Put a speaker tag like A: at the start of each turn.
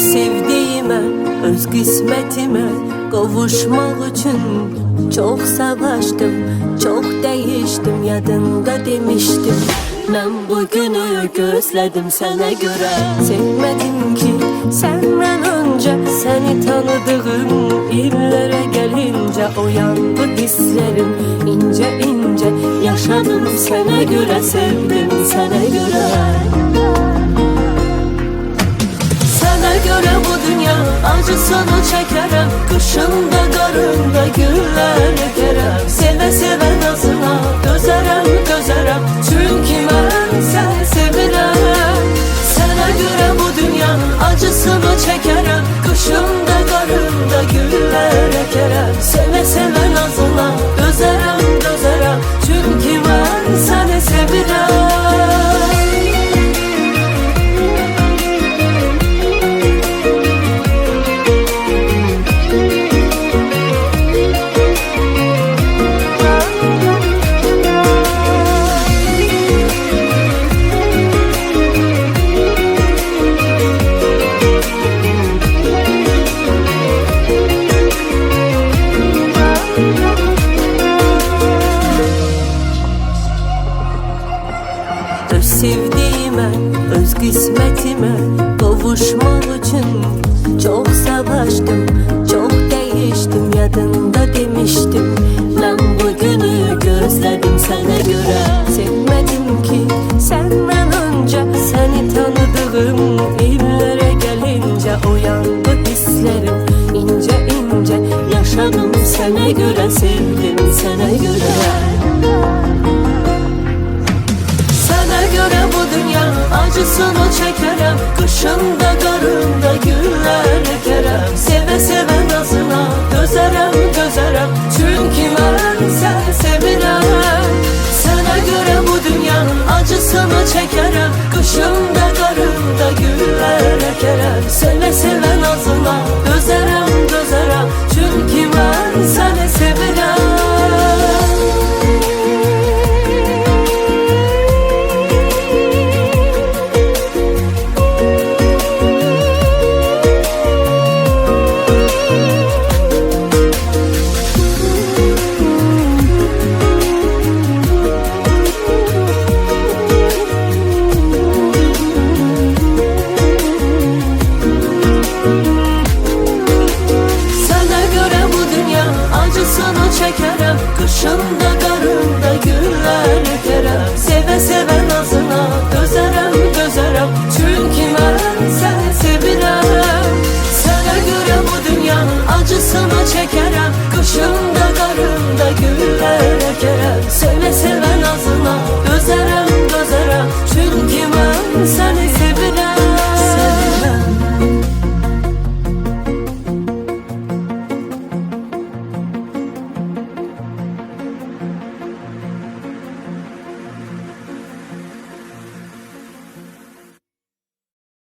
A: sevdiğime, öz kısmetime kavuşmak için çok savaştım, çok değiştim. Yadında demiştim. Ben bugünü gözledim sana göre. Sevmedim ki senden önce Seni tanıdığım illere gelince Uyandı hislerim ince ince Yaşadım sana göre sevdim sana göre acısını çekerim Kışında karında güller ekerim Seve seve nazına sevdiğime, öz kısmetime kavuşmak için çok savaştım, çok değiştim yadında demiştim. Ben bugünü gözledim sana göre sevmedim ki senden önce seni tanıdığım illere gelince uyandı hislerim ince ince yaşadım sana göre sevdim sana göre. Acısını çekerim Kışında karında güller